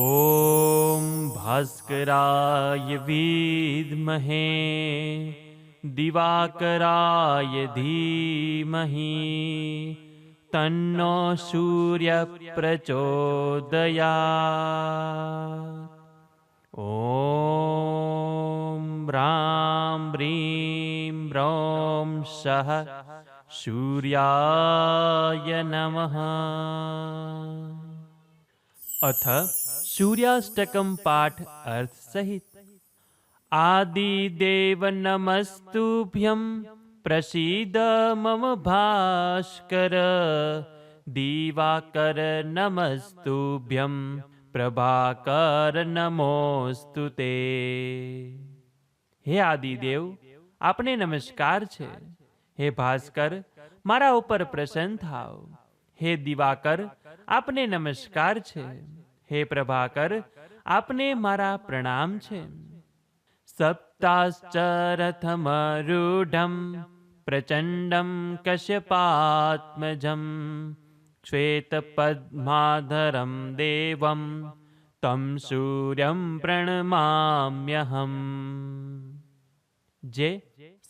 ॐ भास्कराय विद्महे दिवाकराय धीमहि तन्नो सूर्यप्रचोदयात् ॐ सः सूर्याय नमः अथ सूर्याष्टकम पाठ अर्थ सहित आदिदेव नमस्तुभ्यं प्रसीद मम भास्कर दिवाकर नमस्तुभ्यं પ્રભાકર નમોસ્તુ તે હે આદિદેવ આપને નમસ્કાર છે હે ભાસ્કર મારા ઉપર પ્રસન્ન થાવ હે દિવાકર આપને નમસ્કાર છે હે પ્રભાકર, આપને મારા પ્રણામ છે. સપ્તાશ્ચરથમરૂઢમ, પ્રચંડમ કશ્યપાત્મજમ, શ્વેતપદ્માધરમ દેવમ તમ સૂર્યમ પ્રણમામ્યહમ જે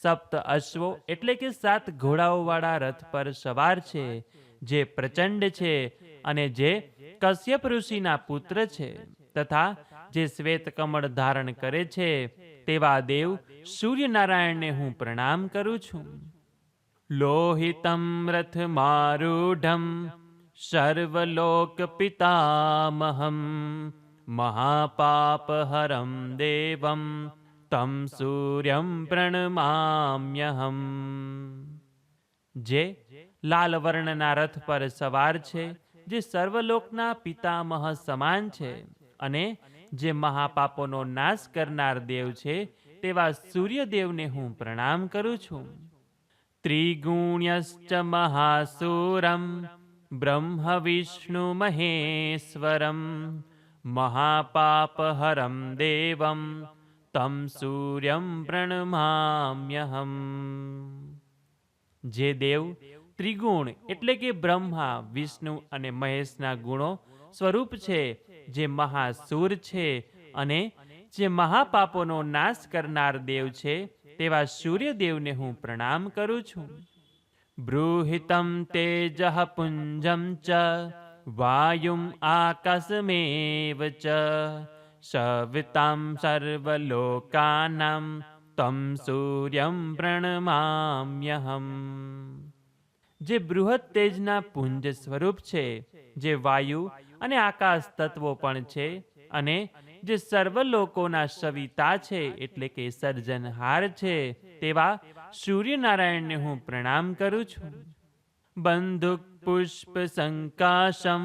સપ્ત અશ્વો એટલે કે સાત ઘોડાઓવાળા રથ પર સવાર છે, જે પ્રચંડ છે અને જે કશ્યપ ઋષિના પુત્ર છે તથા જે શ્વેત કમળ ધારણ કરે છે તેવા દેવ સૂર્યનારાયણને હું પ્રણામ કરું છું. લોહિતમ રથ મારૂઢમ સર્વલોક પિતામહમ મહાપાપહરમ દેવમ તમ સૂર્યમ પ્રણમામ્યહમ. જે લાલ વર્ણના રથ પર સવાર છે જે સર્વલોકના પિતામહ સમાન છે અને જે મહાપાપોનો નાશ કરનાર દેવ છે, તેવા સૂર્યદેવને હું પ્રણામ કરું છું. ત્રિગુણ્યશ્ચ મહાસુરમ, બ્રહ્મ વિષ્ણુ મહેશ્વરમ, મહાપાપહરમ દેવમ, તમ સૂર્યમ પ્રણમામ્યહમ. જે દેવ ત્રિગુણ એટલે કે બ્રહ્મા, વિષ્ણુ અને મહેશના ગુણો સ્વરૂપ છે, જે મહાસુર છે અને જે મહાપાપોનો નાશ કરનાર દેવ છે, તેવા સૂર્યદેવને હું પ્રણામ કરું છું. બૃહિતમ તેજ પુંજમ ચ, વાયુમ આકાશમેવ ચ સવિતામ સર્વલોકાનામ, તમ સૂર્યમ પ્રણમામ્યહમ. જે બૃહદ તેજના પુંજ સ્વરૂપ છે, જે વાયુ અને આકાશ તત્વો પણ છે અને જે સર્વ લોકોના સવિતા છે, એટલે કે સર્જનહાર છે, તેવા સૂર્યનારાયણને હું પ્રણામ કરું છું. બંદુક પુષ્પ, સંકાશમ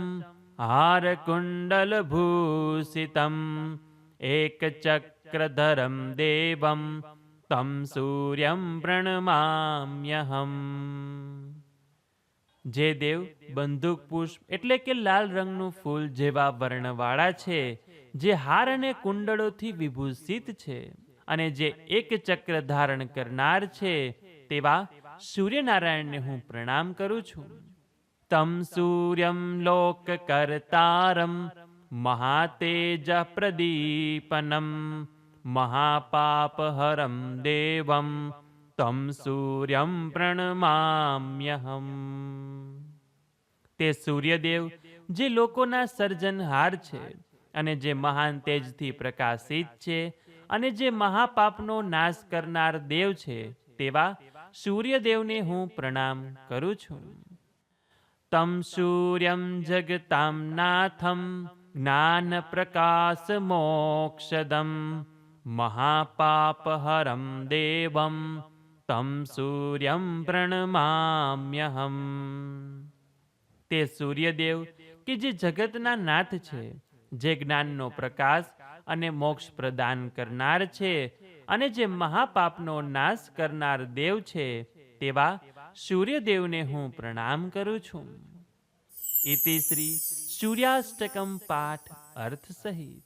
એક ચક્રધરમ દેવમ, તમ સૂર્યમ પ્રણમામ્યહમ. જે દેવ, બંદૂક, પુષ્પ એટલે કે લાલ રંગનું ફૂલ જેવા વર્ણવાળા છે, જે હાર અને કુંડળોથી વિભૂષિત છે અને જે એક ચક્ર ધારણ કરનાર છે, તેવા સૂર્યનારાયણને હું પ્રણામ કરું છું. તમ સૂર્યમ લોક કરતારમ મહાતેજ પ્રદીપનમ મહાપાપહરમ દેવમ તમ સૂર્યમ પ્રણમામ્યહમ તે સૂર્યદેવ જે લોકોના સર્જનહાર છે અને જે મહાન તેજથી પ્રકાશિત છે અને જે મહાપાપનો નાશ કરનાર દેવ છે, તેવા સૂર્યદેવને હું પ્રણામ કરું છું. તમ સૂર્યમ જગતામ નાથમ જ્ઞાન પ્રકાશ મોક્ષદમ મહાપાપહરમ દેવમ તમ સૂર્યમ પ્રણમામ્યહમ તે સૂર્યદેવ કે જે જગતના નાથ છે, જે જ્ઞાનનો પ્રકાશ અને મોક્ષ પ્રદાન કરનાર છે અને જે મહાપાપનો નાશ કરનાર દેવ છે, તેવા સૂર્યદેવને હું પ્રણામ કરું છું. ઇતિ શ્રી સૂર્યાષ્ટકમ પાઠ અર્થ સહિત.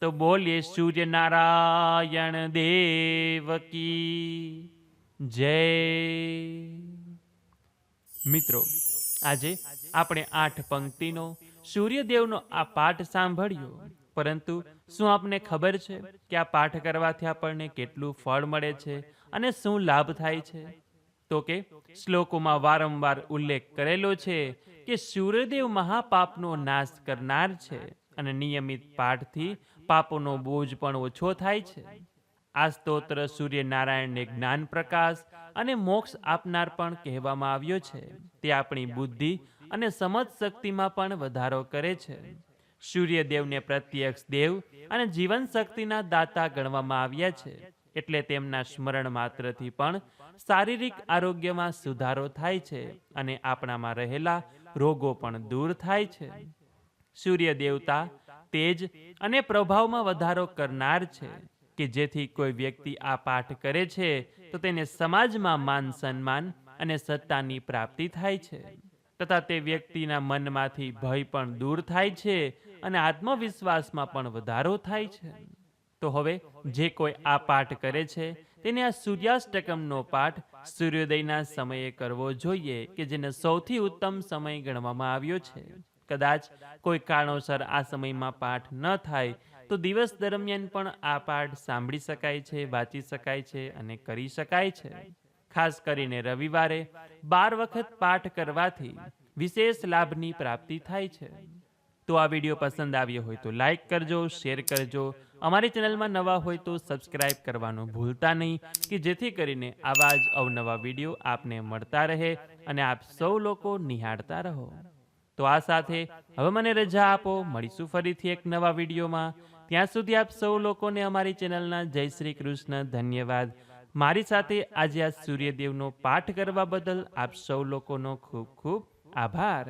તો બોલીએ સૂર્યનારાયણ દેવ કી. જય મિત્રો, આજે આપણે આઠ પંક્તિનો સૂર્યદેવનો આ પાઠ સાંભળ્યો. પરંતુ શું આપને ખબર છે કે આ પાઠ કરવાથી આપણને કેટલું ફળ મળે છે અને શું લાભ થાય છે? તો કે શ્લોકોમાં વારંવાર ઉલ્લેખ કરેલો છે કે સૂર્યદેવ મહાપાપનો નાશ કરનાર છે અને નિયમિત પાઠથી પાપોનો બોજ પણ ઓછો થાય છે. આ સ્તોત્ર સૂર્યનારાયણને જ્ઞાન પ્રકાશ અને મોક્ષ આપનાર પણ કહેવામાં આવ્યો છે. તે આપણી બુદ્ધિ અને સમજ શક્તિમાં પણ વધારો કરે છે. સૂર્યદેવને પ્રત્યક્ષ દેવ અને જીવન શક્તિના દાતા ગણવામાં આવ્યા છે. એટલે તેમના સ્મરણ માત્રથી પણ શારીરિક આરોગ્યમાં સુધારો થાય છે અને આપણામાં રહેલા રોગો પણ દૂર થાય છે. સૂર્ય દેવતા તેજ અને પ્રભાવમાં વધારો કરનાર છે. કે જેથી કોઈ વ્યક્તિ આ પાઠ કરે છે, તો તેને સમાજમાં માન સન્માન અને સત્તાની પ્રાપ્તિ થાય છે. તથા તે વ્યક્તિના મનમાંથી ભય પણ દૂર થાય છે અને આત્મવિશ્વાસમાં પણ વધારો થાય છે. તો હવે જે કોઈ આ પાઠ કરે છે, તેને આ સૂર્યાષ્ટકમનો પાઠ સૂર્યોદયના સમયે કરવો જોઈએ કે જેને સૌથી ઉત્તમ સમય ગણવામાં આવ્યો છે. કદાચ કોઈ કારણોસર આ સમયમાં પાઠ ન થાય તો દિવસ દરમિયાન પણ આ પાઠ સાંભળી શકાય છે, વાંચી શકાય છે અને કરી શકાય છે. ખાસ કરીને રવિવારે બાર વખત પાઠ કરવાથી વિશેષ લાભની પ્રાપ્તિ થાય છે. તો આ વીડિયો પસંદ આવ્યો હોય તો લાઈક કરજો, શેર કરજો. અમારી ચેનલમાં નવા હોય તો સબસ્ક્રાઇબ કરવાનું ભૂલતા નહીં, કે જેથી કરીને આવા જ અવનવા વીડિયો આપને મળતા રહે અને આપ સૌ લોકો નિહાળતા રહો. તો આ સાથે હવે મને રજા આપો. મળીશું ફરીથી એક નવા વિડીયોમાં. ત્યાં સુધી આપ સૌ લોકોને અમારી ચેનલના જય શ્રી કૃષ્ણ ધન્યવાદ. મારી સાથે આજે આ સૂર્યદેવનો પાઠ કરવા બદલ આપ સૌ લોકોનો ખૂબ ખૂબ આભાર.